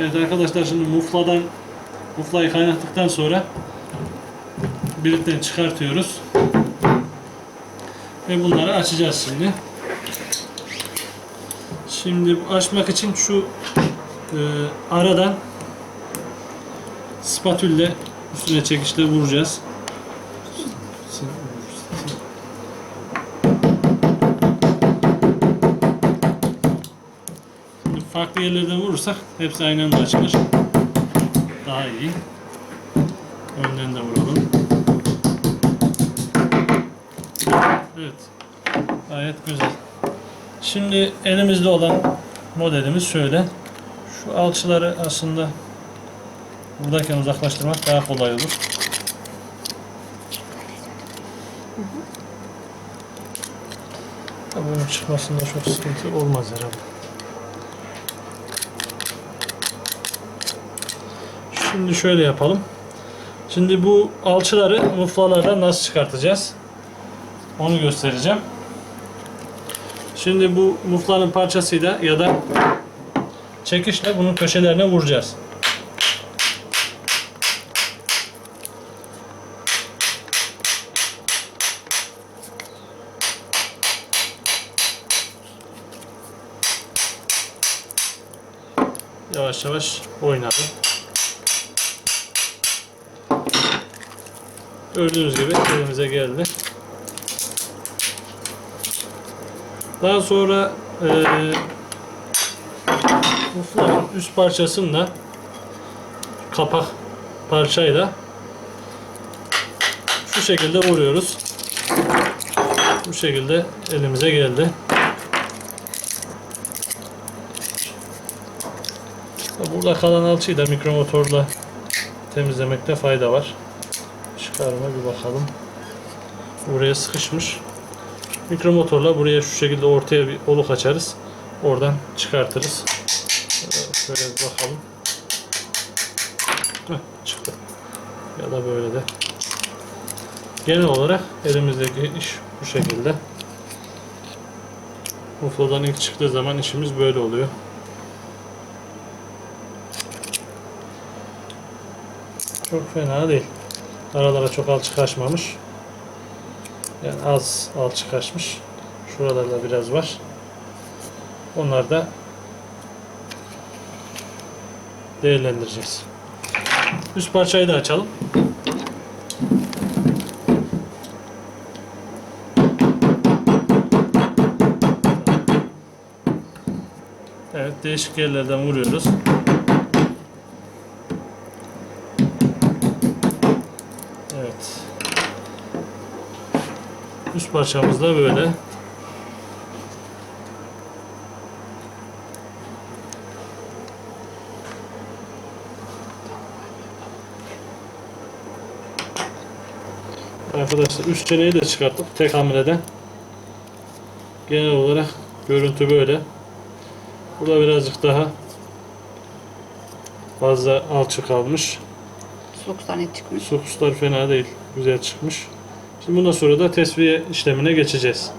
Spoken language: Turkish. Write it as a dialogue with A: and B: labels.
A: Evet arkadaşlar şimdi mufladan muflayı kaynattıktan sonra birlikte çıkartıyoruz. Ve bunları açacağız şimdi. Şimdi açmak için şu e, aradan spatülle üstüne çekişle vuracağız. Farklı yerlerden vurursak hepsi aynı anda açılır. Daha iyi. Önden de vuralım. Evet. Gayet güzel. Şimdi elimizde olan modelimiz şöyle. Şu alçıları aslında buradayken uzaklaştırmak daha kolay olur. Bunun çıkmasında çok sıkıntı olmaz herhalde. Şimdi şöyle yapalım. Şimdi bu alçıları muflalardan nasıl çıkartacağız? Onu göstereceğim. Şimdi bu muflanın parçasıyla ya da çekişle bunun köşelerine vuracağız. Yavaş yavaş oynadı. Gördüğünüz gibi elimize geldi. Daha sonra eee muflanın üst parçasını da kapak parçayla şu şekilde vuruyoruz. Bu şekilde elimize geldi. Burada kalan alçıyı da mikromotorla temizlemekte fayda var. Çıkarma bir bakalım. Buraya sıkışmış. Mikromotorla buraya şu şekilde ortaya bir oluk açarız. Oradan çıkartırız. Şöyle bir bakalım. Heh, çıktı. Ya da böyle de. Genel olarak elimizdeki iş bu şekilde. Mufladan ilk çıktığı zaman işimiz böyle oluyor. Çok fena değil. Aralara çok alçı kaçmamış. Yani az alçı kaçmış. Şuralarda biraz var. Onlar da değerlendireceğiz. Üst parçayı da açalım. Evet değişik yerlerden vuruyoruz. Evet. Üst parçamız da böyle. Arkadaşlar üst çeneyi de çıkarttık tek hamlede. Genel olarak görüntü böyle. Burada birazcık daha fazla alçı kalmış.
B: Soğuktan et çıkmış.
A: Sokuslar fena değil. Güzel çıkmış. Şimdi bundan sonra da tesviye işlemine geçeceğiz.